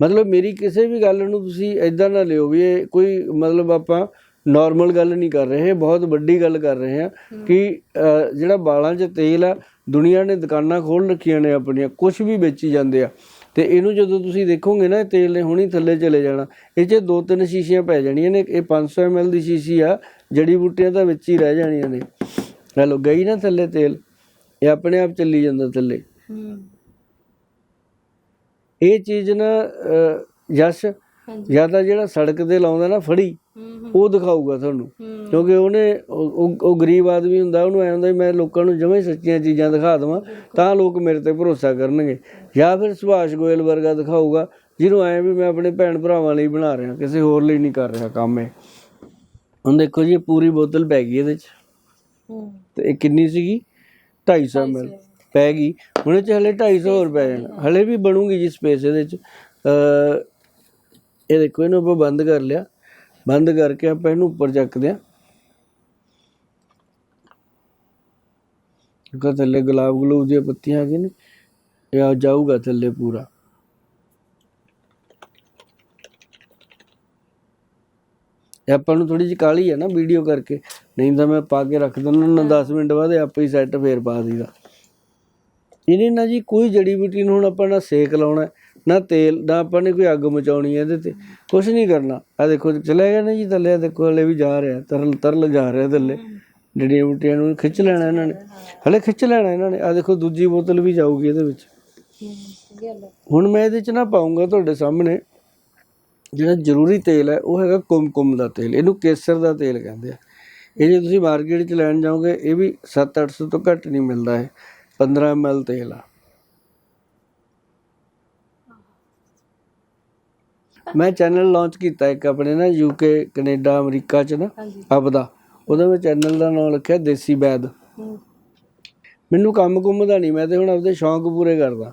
ਮਤਲਬ ਮੇਰੀ ਕਿਸੇ ਵੀ ਗੱਲ ਨੂੰ ਤੁਸੀਂ ਐਦਾਂ ਨਾ ਲਿਓ ਵੀ ਇਹ ਕੋਈ ਮਤਲਬ ਆਪਾਂ ਨਾਰਮਲ ਗੱਲ ਨਹੀਂ ਕਰ ਰਹੇ ਬਹੁਤ ਵੱਡੀ ਗੱਲ ਕਰ ਰਹੇ ਹਾਂ ਕਿ ਜਿਹੜਾ ਵਾਲਾਂ 'ਚ ਤੇਲ ਆ ਦੁਨੀਆ ਨੇ ਦੁਕਾਨਾਂ ਖੋਲ ਰੱਖੀਆਂ ਨੇ ਆਪਣੀਆਂ ਕੁਝ ਵੀ ਵੇਚੀ ਜਾਂਦੇ ਆ। ਤੇ ਇਹਨੂੰ ਜਦੋਂ ਤੁਸੀਂ ਦੇਖੋਗੇ ਨਾ ਤੇਲ ਨੇ ਹੁਣੀ ਥੱਲੇ ਚਲੇ ਜਾਣਾ। ਇਹ 'ਚ ਦੋ ਤਿੰਨ ਸ਼ੀਸ਼ੀਆਂ ਪੈ ਜਾਣੀਆਂ ਨੇ ਇਹ 500 ml ਦੀ ਸ਼ੀਸ਼ੀ ਆ ਜੜੀ ਬੂਟੀਆਂ ਤਾਂ ਵਿੱਚ ਹੀ ਰਹਿ ਜਾਣੀਆਂ ਨੇ। ਹੈਲੋ ਗਈ ਨਾ ਥੱਲੇ ਤੇਲ ਇਹ ਆਪਣੇ ਆਪ ਚੱਲੀ ਜਾਂਦਾ ਥੱਲੇ। ਹੂੰ। ਇਹ ਚੀਜ਼ ਨਾ ਯਸ਼ ਜਾਂ ਤਾਂ ਜਿਹੜਾ ਸੜਕ ਤੇ ਲਾਉਂਦਾ ਨਾ ਫੜੀ ਉਹ ਦਿਖਾਊਗਾ ਤੁਹਾਨੂੰ। ਕਿਉਂਕਿ ਉਹਨੇ ਉਹ- ਗਰੀਬ ਆਦਮੀ ਹੁੰਦਾ ਉਹਨੂੰ ਐ ਹੁੰਦਾ ਮੈਂ ਲੋਕਾਂ ਨੂੰ ਜਮਾਂ ਸੱਚੀਆਂ ਚੀਜ਼ਾਂ ਦਿਖਾ ਦਵਾਂ ਤਾਂ ਲੋਕ ਮੇਰੇ ਤੇ ਭਰੋਸਾ ਕਰਨਗੇ। ਜਾਂ ਫਿਰ ਸੁਭਾਸ਼ ਗੋਇਲ ਵਰਗਾ ਦਿਖਾਊਗਾ ਜਿਹਨੂੰ ਐ ਵੀ ਮੈਂ ਆਪਣੇ ਭੈਣ ਭਰਾਵਾਂ ਲਈ ਬਣਾ ਰਿਹਾ ਕਿਸੇ ਹੋਰ ਲਈ ਨਹੀਂ ਕਰ ਰਿਹਾ ਕੰਮ ਇਹ। ਹੁਣ ਦੇਖੋ ਜੀ ਪੂਰੀ ਬੋਤਲ ਪੈ ਗਈ ਇਹਦੇ ਚ। ਤੇ ਇਹ ਕਿੰਨੀ ਸੀਗੀ? 250 ml ਪੈ ਗਈ। ਹੁਣ ਇਹ ਚ ਹਲੇ 250 ਹੋਰ ਪੈ ਜਾਣਾ। ਹਲੇ ਵੀ ਬਣੂਗੀ ਜੀ ਸਪੇਸ ਇਹਦੇ ਚ। ਇਹ ਦੇਖੋ, ਇਹਨੂੰ ਆਪਾਂ ਬੰਦ ਕਰ ਲਿਆ। ਬੰਦ ਕਰਕੇ ਆਪਾਂ ਇਹਨੂੰ ਉੱਪਰ ਚੱਕਦੇ ਆ ਕਿਉਂਕਿ ਥੱਲੇ ਗੁਲਾਬ ਗਲੂਬ ਦੀਆਂ ਪੱਤੀਆਂ ਆ ਗਈਆਂ ਨੇ। ਇਹ ਜਾਊਗਾ ਥੱਲੇ ਪੂਰਾ। ਆਪਾਂ ਨੂੰ ਥੋੜੀ ਜਿਹੀ ਕਾਲੀ ਹੈ ਨਾ ਵੀਡੀਓ ਕਰਕੇ। ਨਹੀਂ ਤਾਂ ਮੈਂ ਪਾ ਕੇ ਰੱਖ ਦਿੰਦਾ। ਨਾ 10 ਮਿੰਟ ਬਾਅਦ ਇਹ ਆਪੇ ਹੀ ਸੈੱਟ ਫੇਰ ਪਾ ਦੀਦਾ ਇਹਨੇ ਨਾ ਜੀ ਕੋਈ ਜੜੀ ਬੂਟੀ ਨੂੰ ਹੁਣ ਆਪਾਂ ਨਾ ਸੇਕ ਲਾਉਣਾ, ਨਾ ਤੇਲ, ਨਾ ਆਪਾਂ ਨੇ ਕੋਈ ਅੱਗ ਮਚਾਉਣੀ ਹੈ ਇਹਦੇ ਤੇ। ਕੁਝ ਨਹੀਂ ਕਰਨਾ। ਆ ਦੇਖੋ, ਚਲੇ ਗਿਆ ਨਾ ਜੀ ਥੱਲੇ ਦੇਖੋ, ਹਲੇ ਵੀ ਜਾ ਰਿਹਾ, ਤਰਲ ਤਰਲ ਜਾ ਰਿਹਾ ਥੱਲੇ। ਜੜੀਆਂ ਬੂਟੀਆਂ ਨੂੰ ਖਿੱਚ ਲੈਣਾ ਇਹਨਾਂ ਨੇ। ਹਲੇ ਖਿੱਚ ਲੈਣਾ ਇਹਨਾਂ ਨੇ। ਆ ਦੇਖੋ, ਦੂਜੀ ਬੋਤਲ ਵੀ ਜਾਊਗੀ ਇਹਦੇ ਵਿੱਚ। ਹੁਣ ਮੈਂ ਇਹਦੇ ਚ ਨਾ ਪਾਉਂਗਾ ਤੁਹਾਡੇ ਸਾਹਮਣੇ। ਜਿਹੜਾ ਜ਼ਰੂਰੀ ਤੇਲ ਹੈ, ਉਹ ਹੈਗਾ ਕੁਮਕੁਮ ਦਾ ਤੇਲ। ਇਹਨੂੰ ਕੇਸਰ ਦਾ ਤੇਲ ਕਹਿੰਦੇ ਆ। ਇਹ ਜੇ ਤੁਸੀਂ ਮਾਰਕੀਟ 'ਚ ਲੈਣ ਜਾਓਗੇ, ਇਹ ਵੀ 7-800 ਤੋਂ ਘੱਟ ਨਹੀਂ ਮਿਲਦਾ ਹੈ 15 ml ਤੇਲ ਆ। ਮੈਂ ਚੈਨਲ ਲਾਂਚ ਕੀਤਾ ਇੱਕ ਆਪਣੇ ਨਾ ਯੂਕੇ ਕੈਨੇਡਾ ਅਮਰੀਕਾ 'ਚ ਨਾ ਆਪਦਾ ਉਹਦਾ ਮੈਂ ਚੈਨਲ ਦਾ ਨਾਮ ਰੱਖਿਆ ਦੇਸੀ ਹੂੰ। ਮੈਨੂੰ ਕੰਮ ਕੁੰਮ ਦਾ ਨਹੀਂ ਮੈਂ ਤੇ ਹੁਣ ਆਪਦੇ ਸ਼ੌਂਕ ਪੂਰੇ ਕਰਦਾ।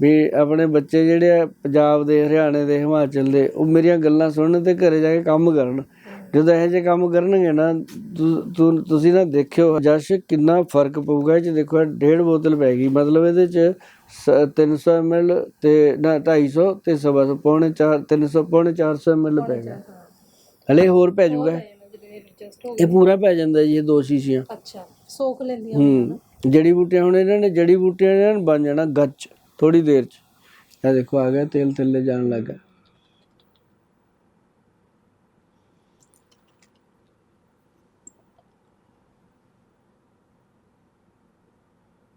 ਵੀ ਆਪਣੇ ਬੱਚੇ ਜਿਹੜੇ ਆ ਪੰਜਾਬ ਦੇ ਹਰਿਆਣੇ ਦੇ ਹਿਮਾਚਲ ਦੇ ਉਹ ਮੇਰੀਆਂ ਗੱਲਾਂ ਸੁਣਨ ਤੇ ਘਰੇ ਜਾ ਕੇ ਕੰਮ ਕਰਨ। ਜਦੋਂ ਇਹੋ ਜਿਹੇ ਕੰਮ ਕਰਨਗੇ ਨਾ ਤੁਸੀਂ ਨਾ ਦੇਖਿਓ ਜਸ਼ ਕਿੰਨਾ ਫ਼ਰਕ ਪਊਗਾ ਇਹ ਚ ਦੇਖੋ ਡੇਢ ਬੋਤਲ ਪੈ ਗਈ। ਮਤਲਬ ਇਹਦੇ ਚ ਸ- 300 ml ਤੇ ਨਾ 250 ਤੇ ਸਵਾ ਸੌ, ਪੌਣੇ 4 300 ਪੌਣੇ 400 ml ਪੈ ਗਿਆ। ਹਲੇ ਹੋਰ ਪੈ ਜਾਊਗਾ ਇਹ ਪੂਰਾ ਪੈ ਜਾਂਦਾ ਜੀ ਇਹ ਦੋ ਸ਼ੀਸ਼ੀਆਂ। ਅੱਛਾ ਸੋਖ ਲੈਂਦੀਆਂ ਹੂੰ ਜੜੀ ਬੂਟੀਆਂ ਹੁਣ ਇਹਨਾਂ ਨੇ ਜੜੀ ਬੂਟੀਆਂ ਨੇ ਬਣ ਜਾਣਾ ਗੱਚ ਥੋੜੀ ਦੇਰ ਚ। ਇਹ ਦੇਖੋ ਆ ਗਿਆ ਤੇਲ ਥੱਲੇ ਜਾਣ ਲੱਗਾ।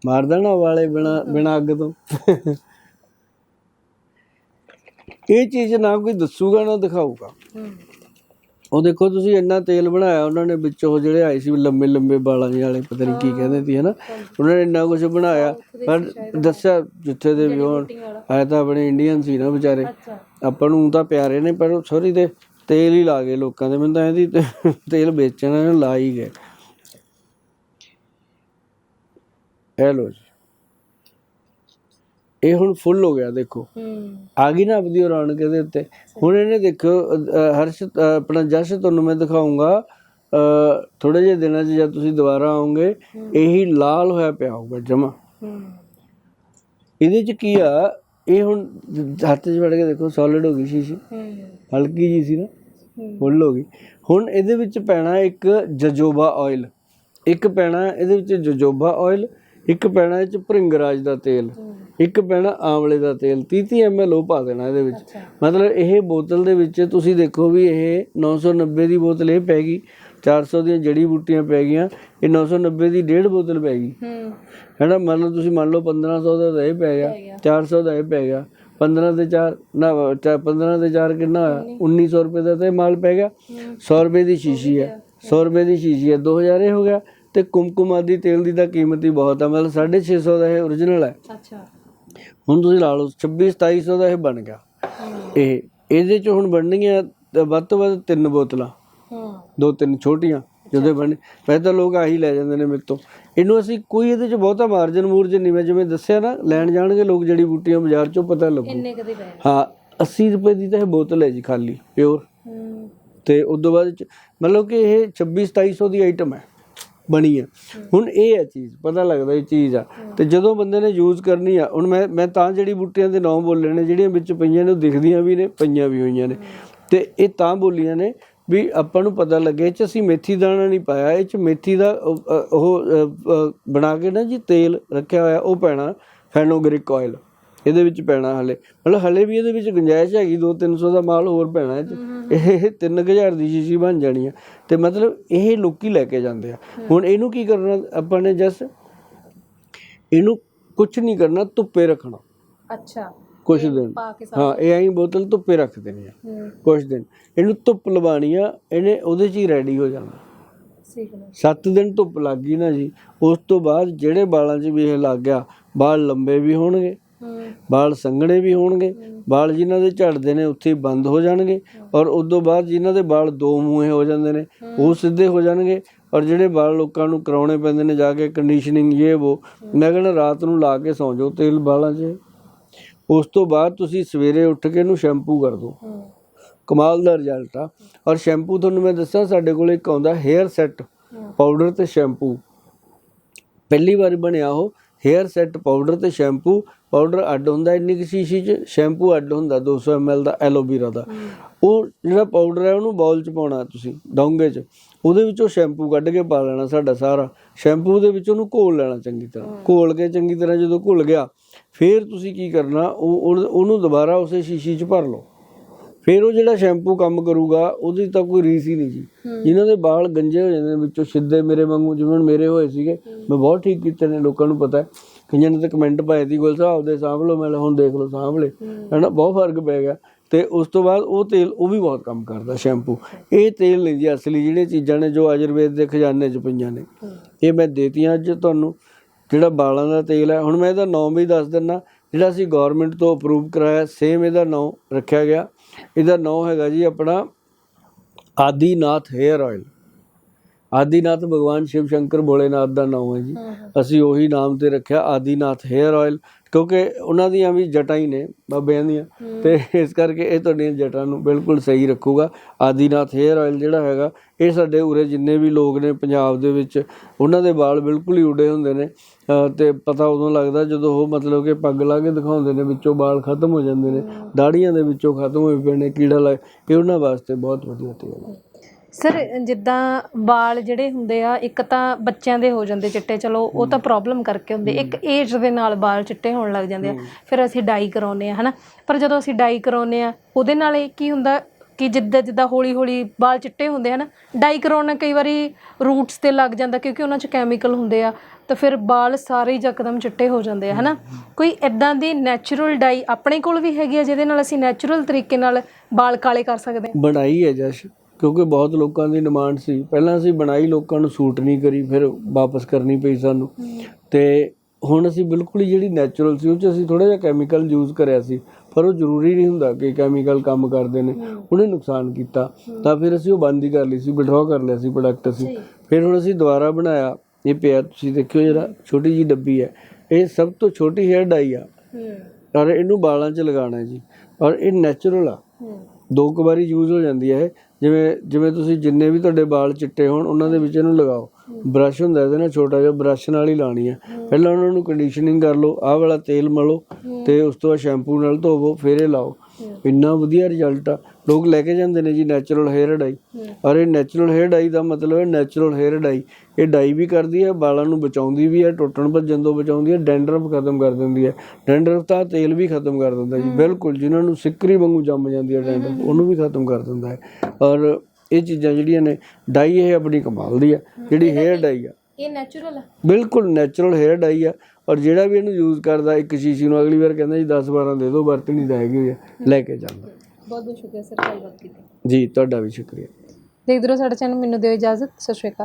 ਮਾਰ ਦੇਣਾ ਵਾਲੇ ਬਿਨਾ ਬਿਨਾ ਅੱਗ ਤੋਂ। ਇਹ ਚੀਜ਼ ਨਾ ਕੋਈ ਦੱਸੂਗਾ ਨਾ ਦਿਖਾਊਗਾ। ਉਹ ਦੇਖੋ ਤੁਸੀਂ ਇੰਨਾ ਤੇਲ ਬਣਾਇਆ ਉਹਨਾਂ ਨੇ ਵਿੱਚ ਉਹ ਜਿਹੜੇ ਆਏ ਸੀ ਲੰਬੇ ਬਾਲਾਂ ਜਿਹੇ ਵਾਲੇ ਪਤਾ ਨਹੀਂ ਕੀ ਕਹਿੰਦੇ ਸੀ ਹਨਾ? ਉਹਨਾਂ ਨੇ ਇੰਨਾ ਕੁਝ ਬਣਾਇਆ ਪਰ ਦੱਸਿਆ ਜਿੱਥੇ ਦੇ ਵੀ ਹੋਣ ਆਏ ਤਾਂ ਆਪਣੇ ਇੰਡੀਅਨ ਸੀ ਨਾ ਵਿਚਾਰੇ। ਆਪਾਂ ਨੂੰ ਤਾਂ ਪਿਆਰੇ ਨੇ ਪਰ ਸੋਰੀ ਤੇ ਤੇਲ ਹੀ ਲਾ ਗਏ ਲੋਕਾਂ ਦੇ ਮੈਨੂੰ ਤਾਂ ਇਹਦੀ ਤੇਲ ਵੇਚਣਾ ਇਹਨੂੰ ਲਾ ਹੀ ਗਏ। ਇਹ ਲੋ ਜੀ। ਇਹ ਹੁਣ ਫੁੱਲ ਹੋ ਗਿਆ ਦੇਖੋ। ਆ ਗਈ ਨਾ ਆਪਦੀ ਰੌਣਕ ਇਹਦੇ ਉੱਤੇ। ਹੁਣ ਇਹਨੇ ਦੇਖੋ ਹਰਸ਼ ਆਪਣਾ ਜਸ਼ ਤੁਹਾਨੂੰ ਮੈਂ ਦਿਖਾਉਂਗਾ। ਥੋੜੇ ਜਿਹੇ ਦਿਨਾਂ 'ਚ ਜਦ ਤੁਸੀਂ ਦੁਬਾਰਾ ਆਓਗੇ ਇਹੀ ਲਾਲ ਹੋਇਆ ਪਿਆ ਹੋਊਗਾ ਜਮਾ। ਇਹਦੇ 'ਚ ਕੀ ਆ ਇਹ ਹੁਣ ਹੱਥ 'ਚ ਫੜ ਕੇ ਦੇਖੋ ਸੋਲਿਡ ਹੋ ਗਈ ਸ਼ੀਸ਼ੀ। ਹਲਕੀ ਜੀ ਸੀ ਨਾ। ਫੁੱਲ ਹੋ ਗਈ। ਹੁਣ ਇਹਦੇ ਵਿੱਚ ਪੈਣਾ ਇੱਕ ਜਜੋਬਾ ਆਇਲ ਇੱਕ ਪੈਣਾ ਇਹਦੇ ਵਿੱਚ ਜਜੋਬਾ ਆਇਲ ਇੱਕ ਪੈਣਾ ਇਹ ਚ ਭ੍ਰਿੰਗਰਾਜ ਦਾ ਤੇਲ ਇੱਕ ਪੈਣਾ ਆਮਲੇ ਦਾ ਤੇਲ 30 30 ml ਉਹ ਪਾ ਦੇਣਾ ਇਹਦੇ ਵਿੱਚ। ਮਤਲਬ ਇਹ ਬੋਤਲ ਦੇ ਵਿੱਚ ਤੁਸੀਂ ਦੇਖੋ ਵੀ ਇਹ 990 ਦੀ ਬੋਤਲ ਇਹ ਪੈ ਗਈ 400 ਦੀਆਂ ਜੜੀ ਬੂਟੀਆਂ ਪੈ ਗਈਆਂ ਇਹ 990 ਦੀ ਡੇਢ ਬੋਤਲ ਪੈ ਗਈ। ਹੂੰ। ਹੈਨਾ ਮੰਨ ਲਓ ਤੁਸੀਂ ਮੰਨ ਲਓ 1500 ਦਾ ਤਾਂ ਇਹ ਪੈ ਗਿਆ 400 ਦਾ ਇਹ ਪੈ ਗਿਆ 15 ਤੇ 4 ਨਾ ਚਾ- 15 ਤੇ 4 ਕਿੰਨਾ ਹੋਇਆ? 1900 ਰੁਪਏ ਦਾ ਤੇ ਮਾਲ ਪੈ ਗਿਆ। 100 ਰੁਪਏ ਦੀ ਸ਼ੀਸ਼ੀ ਹੈ 100 ਰੁਪਏ ਦੀ ਸ਼ੀਸ਼ੀ। ਹੈ 2000 ਇਹ ਹੋ ਗਿਆ। ਤੇ ਕੁਮਕੁਮ ਆਦੀ ਤੇਲ ਦੀ ਤਾਂ ਕੀਮਤ ਹੀ ਬਹੁਤ ਹੈ ਮਤਲਬ 650 ਦਾ ਇਹ origignal ਹੈ। ਅੱਛਾ। ਹੁਣ ਤੁਸੀਂ ਲਾ ਲਓ 26 2700 ਦਾ ਇਹ ਬਣ ਗਿਆ। ਇਹ ਇਹਦੇ ਚ ਹੁਣ ਬਣਨਗੀਆਂ ਵੱਧ ਤੋਂ ਵੱਧ ਤਿੰਨ ਬੋਤਲਾਂ। ਹੂੰ। ਦੋ ਤਿੰਨ ਛੋਟੀਆਂ ਜਦੋਂ ਬਣ ਪਹਿਲਾਂ ਤਾਂ ਲੋਕ ਆਹੀ ਲੈ ਜਾਂਦੇ ਨੇ ਮੇਰੇ ਤੋਂ। ਇਹਨੂੰ ਅਸੀਂ ਕੋਈ ਇਹਦੇ ਚ ਬਹੁਤਾ ਮਾਰਜਨ ਮੂਰਜਨ ਨਹੀਂ ਮੈਂ ਜਿਵੇਂ ਦੱਸਿਆ ਨਾ ਲੈਣ ਜਾਣਗੇ ਲੋਕ ਜੜੀ ਬੂਟੀਆਂ ਬਾਜ਼ਾਰ ਚੋਂ ਪਤਾ ਲੱਗੂ। ਇੰਨੇ ਕਦੇ ਪਏ ਹਾਂ 80 ਰੁਪਏ ਦੀ ਤਾਂ ਇਹ ਬੋਤਲ ਹੈ ਜੀ ਖਾਲੀ ਪਿਓਰ ਤੇ ਉਸ ਤੋਂ ਬਾਅਦ ਮਤਲਬ ਕਿ ਇਹ 26 2700 ਦੀ ਆਈਟਮ ਹੈ। ਬਣੀ ਆ। ਹੁਣ ਇਹ ਹੈ ਚੀਜ਼, ਪਤਾ ਲੱਗਦਾ ਇਹ ਚੀਜ਼ ਆ। ਤੇ ਜਦੋਂ ਬੰਦੇ ਨੇ ਯੂਜ਼ ਕਰਨੀ ਆ, ਹੁਣ ਮੈਂ ਮੈਂ ਤਾਂ ਜਿਹੜੀ ਬੂਟਿਆਂ ਦੇ ਨਾਮ ਬੋਲੇ ਨੇ, ਜਿਹੜੀਆਂ ਵਿੱਚ ਪਈਆਂ ਨੇ, ਉਹ ਦਿਖਦੀਆਂ ਵੀ ਨੇ, ਪਈਆਂ ਵੀ ਹੋਈਆਂ ਨੇ। ਤੇ ਇਹ ਤਾਂ ਬੋਲੀਆਂ ਨੇ ਵੀ ਆਪਾਂ ਨੂੰ ਪਤਾ ਲੱਗੇ, ਇਹ ਚ ਅਸੀਂ ਮੇਥੀ ਦਾਣਾ ਨਹੀਂ ਪਾਇਆ, ਇਹ ਚ ਮੇਥੀ ਦਾ ਉਹ ਬਣਾ ਕੇ ਨਾ ਜੀ ਤੇਲ ਰੱਖਿਆ ਹੋਇਆ, ਉਹ ਪੈਣਾ ਫੈਨੋਗ੍ਰਿਕ ਆਇਲ ਇਹਦੇ ਵਿੱਚ ਪੈਣਾ ਹਲੇ। ਮਤਲਬ ਹਲੇ ਵੀ ਇਹਦੇ ਵਿੱਚ ਗੁੰਜਾਇਸ਼ ਹੈਗੀ 2-300 ਦਾ ਮਾਲ ਹੋਰ ਪੈਣਾ ਇਹ। ਇਹ 3000 ਦੀ ਸ਼ੀਸ਼ੀ ਬਣ ਜਾਣੀ ਆ। ਤੇ ਮਤਲਬ ਇਹ ਲੋਕੀ ਲੈ ਕੇ ਜਾਂਦੇ ਆ। ਹੁਣ ਇਹਨੂੰ ਕੀ ਕਰਨਾ ਆਪਾਂ ਨੇ ਜਸ? ਇਹਨੂੰ ਕੁਝ ਨਹੀਂ ਕਰਨਾ ਧੁੱਪੇ ਰੱਖਣਾ। ਅੱਛਾ। ਕੁਝ ਦਿਨ। ਹਾਂ ਇਹ ਐਂ ਬੋਤਲ ਧੁੱਪੇ ਰੱਖ ਦੇਣੀ ਆ। ਕੁਝ ਦਿਨ। ਇਹਨੂੰ ਧੁੱਪ ਲਵਾਣੀ ਆ ਇਹਨੇ ਉਹਦੇ 'ਚ ਹੀ ਰੈਡੀ ਹੋ ਜਾਣਾ। 7 ਦਿਨ ਧੁੱਪ ਲੱਗ ਗਈ ਨਾ ਜੀ ਉਸ ਤੋਂ ਬਾਅਦ ਜਿਹੜੇ ਵਾਲਾਂ 'ਚ ਵੀ ਇਹ ਲੱਗ ਗਿਆ ਵਾਲ ਲੰਬੇ ਵੀ ਹੋਣਗੇ। ਵਾਲ ਸੰਘਣੇ ਵੀ ਹੋਣਗੇ ਵਾਲ ਜਿਨ੍ਹਾਂ ਦੇ ਝੜਦੇ ਨੇ ਉੱਥੇ ਹੀ ਬੰਦ ਹੋ ਜਾਣਗੇ ਔਰ ਉਸ ਤੋਂ ਬਾਅਦ ਜਿਨ੍ਹਾਂ ਦੇ ਵਾਲ ਦੋ ਮੂੰਹੇ ਹੋ ਜਾਂਦੇ ਨੇ, ਉਹ ਸਿੱਧੇ ਹੋ ਜਾਣਗੇ ਔਰ ਜਿਹੜੇ ਵਾਲ ਲੋਕਾਂ ਨੂੰ ਕਰਾਉਣੇ ਪੈਂਦੇ ਨੇ ਜਾ ਕੇ ਕੰਡੀਸ਼ਨਿੰਗ ਇਹ ਉਹ ਮੈਂ ਰਾਤ ਨੂੰ ਲਾ ਕੇ ਸੌਂ ਜਾਓ ਤੇਲ ਵਾਲਾਂ 'ਚ। ਉਸ ਤੋਂ ਬਾਅਦ ਤੁਸੀਂ ਸਵੇਰੇ ਉੱਠ ਕੇ ਇਹਨੂੰ ਸ਼ੈਂਪੂ ਕਰ ਦਿਓ। ਕਮਾਲ ਦਾ ਰਿਜ਼ਲਟ ਆ। ਔਰ ਸ਼ੈਂਪੂ ਤੁਹਾਨੂੰ ਮੈਂ ਦੱਸਾਂ, ਸਾਡੇ ਕੋਲ ਇੱਕ ਆਉਂਦਾ ਹੇਅਰ ਸੈੱਟ ਪਾਊਡਰ ਤੇ ਸ਼ੈਂਪੂ। ਪਹਿਲੀ ਵਾਰ ਬਣਿਆ ਉਹ। ਹੇਅਰ ਸੈੱਟ ਪਾਊਡਰ ਤੇ ਸ਼ੈਂਪੂ ਪਾਊਡਰ ਅੱਡ ਹੁੰਦਾ ਇੰਨੀ ਕੁ ਸ਼ੀਸ਼ੀ 'ਚ ਸ਼ੈਂਪੂ ਅੱਡ ਹੁੰਦਾ 200 ml ਦਾ ਐਲੋਵੀਰਾ ਦਾ। ਉਹ ਜਿਹੜਾ ਪਾਊਡਰ ਹੈ ਉਹਨੂੰ ਬਾਉਲ 'ਚ ਪਾਉਣਾ ਤੁਸੀਂ ਡੋਂਗੇ 'ਚ। ਉਹਦੇ ਵਿੱਚੋਂ ਸ਼ੈਂਪੂ ਕੱਢ ਕੇ ਪਾ ਲੈਣਾ ਸਾਡਾ ਸਾਰਾ। ਸ਼ੈਂਪੂ ਦੇ ਵਿੱਚ ਉਹਨੂੰ ਘੋਲ ਲੈਣਾ ਚੰਗੀ ਤਰ੍ਹਾਂ। ਘੋਲ ਕੇ ਚੰਗੀ ਤਰ੍ਹਾਂ ਜਦੋਂ ਘੁਲ ਗਿਆ ਫਿਰ ਤੁਸੀਂ ਕੀ ਕਰਨਾ ਉਹ ਉਹ- ਉਹਨੂੰ ਦੁਬਾਰਾ ਉਸੇ ਸ਼ੀਸ਼ੀ 'ਚ ਭਰ ਲਓ। ਫਿਰ ਉਹ ਜਿਹੜਾ ਸ਼ੈਂਪੂ ਕੰਮ ਕਰੂਗਾ ਉਹਦੀ ਤਾਂ ਕੋਈ ਰੀਸ ਹੀ ਨਹੀਂ ਜੀ। ਜਿਨ੍ਹਾਂ ਦੇ ਵਾਲ ਗੰਜੇ ਹੋ ਜਾਂਦੇ ਨੇ ਵਿੱਚੋਂ ਸਿੱਧੇ ਮੇਰੇ ਵਾਂਗੂ ਜਿਵੇਂ ਮੇਰੇ ਹੋਏ ਸੀਗੇ ਮੈਂ ਬਹੁਤ ਠੀਕ ਕੀਤੇ ਨੇ ਲੋਕਾਂ ਨੂੰ ਪਤਾ ਹੈ। ਕਈਆਂ ਨੇ ਤਾਂ ਕਮੈਂਟ ਪਾਏ ਸੀ ਗੁਲ ਸਾਹਿਬ ਦੇ ਲਓ ਮੈਂ ਹੁਣ ਦੇਖ ਲਓ ਲਏ। ਹਨਾ ਬਹੁਤ ਫ਼ਰਕ ਪੈ ਗਿਆ। ਤੇ ਉਸ ਤੋਂ ਬਾਅਦ ਉਹ ਤੇਲ ਉਹ ਵੀ ਬਹੁਤ ਕੰਮ ਕਰਦਾ ਸ਼ੈਂਪੂ। ਇਹ ਤੇਲ ਨਹੀਂ ਜੀ ਅਸਲੀ ਜਿਹੜੀਆਂ ਚੀਜ਼ਾਂ ਨੇ ਜੋ ਆਯੁਰਵੇਦ ਦੇ ਖਜ਼ਾਨੇ 'ਚ ਪਈਆਂ ਨੇ। ਇਹ ਮੈਂ ਦੇਤੀਆਂ ਅੱਜ ਤੁਹਾਨੂੰ ਜਿਹੜਾ ਵਾਲਾਂ ਦਾ ਤੇਲ ਹੈ। ਹੁਣ ਮੈਂ ਇਹਦਾ ਨਾਮ ਵੀ ਦੱਸ ਦਿੰਨਾ ਜਿਹੜਾ ਅਸੀਂ ਗਵਰਨਮੈਂਟ ਤੋਂ ਅਪਰੂਵ ਕਰਾਇਆ ਸੇਮ ਇਹਦਾ ਨਾਮ ਰੱਖਿਆ ਗਿਆ। ਇਹਦਾ ਨਾਮ ਹੈਗਾ ਜੀ ਆਪਣਾ ਆਦੀਨਾਥ ਹੇਅਰ ਆਇਲ। ਆਦੀਨਾਥ ਭਗਵਾਨ ਸ਼ਿਵ ਸ਼ੰਕਰ ਭੋਲੇਨਾਥ ਦਾ ਨਾਮ ਹੈ ਜੀ। ਅਸੀਂ ਉਹੀ ਨਾਮ ਤੇ ਰੱਖਿਆ ਆਦੀਨਾਥ ਹੇਅਰ ਆਇਲ ਕਿਉਂਕਿ ਉਹਨਾਂ ਦੀਆਂ ਵੀ ਜਟਾਂ ਹੀ ਨੇ ਬਾਬਿਆਂ ਦੀਆਂ। ਤੇ ਇਸ ਕਰਕੇ ਇਹ ਤੁਹਾਡੀਆਂ ਜਟਾਂ ਨੂੰ ਬਿਲਕੁਲ ਸਹੀ ਰੱਖੂਗਾ। ਆਦੀਨਾਥ ਹੇਅਰ ਆਇਲ ਜਿਹੜਾ ਹੈਗਾ ਇਹ ਸਾਡੇ ਉਰੇ ਜਿੰਨੇ ਵੀ ਲੋਕ ਨੇ ਪੰਜਾਬ ਦੇ ਵਿੱਚ ਉਹਨਾਂ ਦੇ ਵਾਲ ਬਿਲਕੁਲ ਹੀ ਉੱਡੇ ਹੁੰਦੇ ਨੇ। ਤੇ ਪਤਾ ਉਦੋਂ ਲੱਗਦਾ ਜਦੋਂ ਉਹ ਮਤਲਬ ਕਿ ਪੱਗ ਲਾ ਕੇ ਦਿਖਾਉਂਦੇ ਨੇ ਵਿੱਚੋਂ ਵਾਲ ਖਤਮ ਹੋ ਜਾਂਦੇ ਨੇ ਦਾੜੀਆਂ ਦੇ ਵਿੱਚੋਂ ਖਤਮ ਹੋਏ ਪਏ ਨੇ ਕੀੜਾ ਲੱਗ ਇਹ ਉਹਨਾਂ ਵਾਸਤੇ ਬਹੁਤ ਵਧੀਆ ਤੇਲ ਹੈ। ਸਰ ਜਿੱਦਾਂ ਵਾਲ ਜਿਹੜੇ ਹੁੰਦੇ ਆ ਇੱਕ ਤਾਂ ਬੱਚਿਆਂ ਦੇ ਹੋ ਜਾਂਦੇ ਚਿੱਟੇ ਚਲੋ ਉਹ ਤਾਂ ਪ੍ਰੋਬਲਮ ਕਰਕੇ ਹੁੰਦੇ। ਇੱਕ ਏਜ ਦੇ ਨਾਲ ਵਾਲ ਚਿੱਟੇ ਹੋਣ ਲੱਗ ਜਾਂਦੇ ਆ। ਫਿਰ ਅਸੀਂ ਡਾਈ ਕਰਾਉਨੇ ਆ ਹਨਾ? ਪਰ ਜਦੋਂ ਅਸੀਂ ਡਾਈ ਕਰਾਉਨੇ ਆ ਉਹਦੇ ਨਾਲ ਇਹ ਕੀ ਹੁੰਦਾ ਕਿ ਜਿੱਦਾਂ ਜਿੱਦਾਂ ਹੌਲੀ ਹੌਲੀ ਵਾਲ ਚਿੱਟੇ ਹੁੰਦੇ ਹਨ? ਡਾਈ ਕਰਾਉਣਾ ਕਈ ਵਾਰੀ ਰੂਟਸ ਤੇ ਲੱਗ ਜਾਂਦਾ ਕਿਉਂਕਿ ਉਹਨਾਂ 'ਚ ਕੈਮੀਕਲ ਹੁੰਦੇ ਆ ਤਾਂ ਫਿਰ ਵਾਲ ਸਾਰੇ ਹੀ ਯਕਦਮ ਚਿੱਟੇ ਹੋ ਜਾਂਦੇ ਆ ਹਨਾ? ਕੋਈ ਇਦਾਂ ਦੀ ਨੈਚੁਰਲ ਡਾਈ ਆਪਣੇ ਕੋਲ ਵੀ ਹੈਗੀ ਆ ਜਿਹਦੇ ਨਾਲ ਅਸੀਂ ਨੈਚੁਰਲ ਤਰੀਕੇ ਨਾਲ ਵਾਲ ਕਾਲੇ ਕਰ ਸਕਦੇ ਹਾਂ ਬਣਾਈ ਹੈ ਜਸ਼ ਕਿਉਂਕਿ ਬਹੁਤ ਲੋਕਾਂ ਦੀ ਡਿਮਾਂਡ ਸੀ। ਪਹਿਲਾਂ ਅਸੀਂ ਬਣਾਈ ਲੋਕਾਂ ਨੂੰ ਸੂਟ ਨਹੀਂ ਕਰੀ ਫਿਰ ਵਾਪਸ ਕਰਨੀ ਪਈ ਸਾਨੂੰ। ਤੇ ਹੁਣ ਅਸੀਂ ਬਿਲਕੁਲ ਹੀ ਜਿਹੜੀ ਨੈਚੁਰਲ ਸੀ ਉਹ ਚ ਅਸੀਂ ਥੋੜਾ ਜਿਹਾ ਕੈਮੀਕਲ ਯੂਜ਼ ਕਰਿਆ ਸੀ। ਪਰ ਉਹ ਜ਼ਰੂਰੀ ਨਹੀਂ ਹੁੰਦਾ ਕਿ ਕੈਮੀਕਲ ਕੰਮ ਕਰਦੇ ਨੇ। ਉਹਨੇ ਨੁਕਸਾਨ ਕੀਤਾ। ਤਾਂ ਫਿਰ ਅਸੀਂ ਉਹ ਬੰਦ ਹੀ ਕਰ ਲਈ ਸੀ ਵਿਡਰਾ ਕਰ ਲਿਆ ਸੀ ਪ੍ਰੋਡਕਟ ਅਸੀਂ। ਫਿਰ ਹੁਣ ਅਸੀਂ ਦੁਬਾਰਾ ਬਣਾਇਆ। ਇਹ ਪਿਆ ਤੁਸੀਂ ਦੇਖਿਓ ਜਿਹੜਾ ਛੋਟੀ ਜੀ ਡੱਬੀ ਹੈ। ਇਹ ਸਭ ਤੋਂ ਛੋਟੀ ਹੇਅਰ ਡਾਈ ਆ। ਔਰ ਇਹਨੂੰ ਵਾਲਾਂ 'ਚ ਲਗਾਉਣਾ ਜੀ। ਔਰ ਇਹ ਨੈਚੁਰਲ ਆ। ਦੋ ਕੁ ਵਾਰੀ ਯੂਜ਼ ਹੋ ਜਾਂਦੀ ਹੈ ਇਹ। ਜਿਵੇਂ ਜਿਵੇਂ ਤੁਸੀਂ ਜਿੰਨੇ ਵੀ ਤੁਹਾਡੇ ਵਾਲ ਚਿੱਟੇ ਹੋਣ, ਉਹਨਾਂ ਦੇ ਵਿੱਚ ਇਹਨੂੰ ਲਗਾਓ। ਬ੍ਰਸ਼ ਹੁੰਦਾ, ਇਹਦੇ ਨਾਲ ਛੋਟਾ ਜਿਹਾ ਬ੍ਰਸ਼ ਨਾਲ ਹੀ ਲਾਣੀ ਹੈ। ਪਹਿਲਾਂ ਉਹਨਾਂ ਨੂੰ ਕੰਡੀਸ਼ਨਿੰਗ ਕਰ ਲਓ, ਆਹ ਵਾਲਾ ਤੇਲ ਮਲੋ ਤੇ ਉਸ ਤੋਂ ਬਾਅਦ ਸ਼ੈਂਪੂ ਨਾਲ ਧੋਵੋ, ਫਿਰ ਇਹ ਲਾਓ। ਇੰਨਾ ਵਧੀਆ ਰਿਜ਼ਲਟ ਆ। ਲੋਕ ਲੈ ਕੇ ਜਾਂਦੇ ਨੇ ਜੀ ਨੈਚੁਰਲ ਹੇਅਰ ਡਾਈ ਔਰ ਇਹ ਨੈਚੁਰਲ ਹੇਅਰ ਡਾਈ ਦਾ ਮਤਲਬ ਹੈ ਨੈਚੁਰਲ ਹੇਅਰ ਡਾਈ ਇਹ ਡਾਈ ਵੀ ਕਰਦੀ ਹੈ ਵਾਲਾਂ ਨੂੰ ਬਚਾਉਂਦੀ ਵੀ ਹੈ ਟੁੱਟਣ ਭੱਜਣ ਤੋਂ ਬਚਾਉਂਦੀ ਹੈ ਡੈਂਡਰਫ ਖਤਮ ਕਰ ਦਿੰਦੀ ਹੈ। ਡੈਂਡਰਫ ਤਾਂ ਤੇਲ ਵੀ ਖਤਮ ਕਰ ਦਿੰਦਾ ਜੀ ਬਿਲਕੁਲ ਜਿਨ੍ਹਾਂ ਨੂੰ ਸਿੱਕਰੀ ਵਾਂਗੂ ਜੰਮ ਜਾਂਦੀ ਹੈ ਡੈਂਡਰਫ ਉਹਨੂੰ ਵੀ ਖਤਮ ਕਰ ਦਿੰਦਾ ਹੈ। ਔਰ ਇਹ ਚੀਜ਼ਾਂ ਜਿਹੜੀਆਂ ਨੇ ਡਾਈ ਇਹ ਆਪਣੀ ਕਮਾਲ ਦੀ ਹੈ ਜਿਹੜੀ ਹੇਅਰ ਡਾਈ ਆ। ਇਹ ਨੈਚੁਰਲ ਆ? ਬਿਲਕੁਲ ਨੈਚੁਰਲ ਹੇਅਰ ਡਾਈ ਆ। ਔਰ ਜਿਹੜਾ ਵੀ ਇਹਨੂੰ ਯੂਜ਼ ਕਰਦਾ ਇੱਕ ਸ਼ੀਸ਼ੀ ਨੂੰ ਅਗਲੀ ਵਾਰ ਕਹਿੰਦਾ ਜੀ 10 12 ਦੇ ਦਿਓ ਵਰਤਣੀ ਆ ਲੈ ਕੇ ਜਾਂਦਾ। ਬਹੁਤ ਬਹੁਤ ਸ਼ੁਕਰੀਆ ਸਰ ਗੱਲਬਾਤ ਕੀਤੀ। ਜੀ ਤੁਹਾਡਾ ਵੀ ਸ਼ੁਕਰੀਆ। ਦੇਖਦੇ ਰਹੋ ਸਾਡਾ ਚੈਨਲ ਮੈਨੂੰ ਦਿਓ ਇਜਾਜ਼ਤ ਸਤਿ ਸ਼੍ਰੀ ਅਕਾਲ।